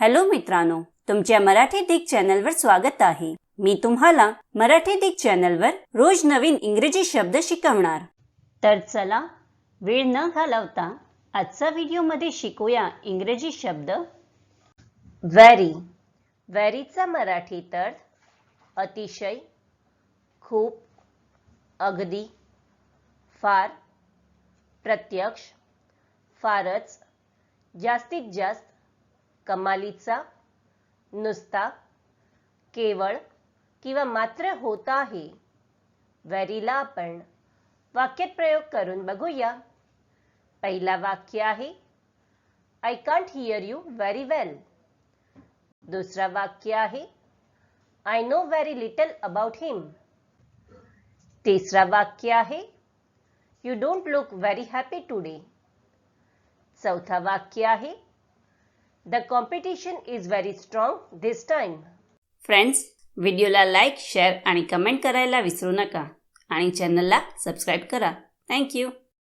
Hello मित्रांनो तुमच्या मराठी दिग चॅनलवर स्वागत आहे. मी तुम्हाला मराठी दिग चॅनलवर रोज नवीन इंग्रजी शब्द शिकवणार. तर चला वेळ न घालवता आजचा व्हिडिओमध्ये शिकूया इंग्रजी शब्द. व्हॅरी व्हॅरीचा मराठी तर अतिशय खूप अगदी फार प्रत्यक्ष फारच जास्तीत जास्त कमालीचा नुसता केवळ किंवा मात्र होत आहे. व्हेरीला आपण वाक्यात प्रयोग करून बघूया. पहिला वाक्य आहे I can't hear you very well दुसरा वाक्य आहे I know very little about him तिसरा वाक्य आहे you don't look very happy today चौथा वाक्य आहे the competition is very strong this time friends व्हिडिओला लाईक शेअर आणि कमेंट करायला विसरू नका आणि चॅनलला सबस्क्राईब करा थँक्यू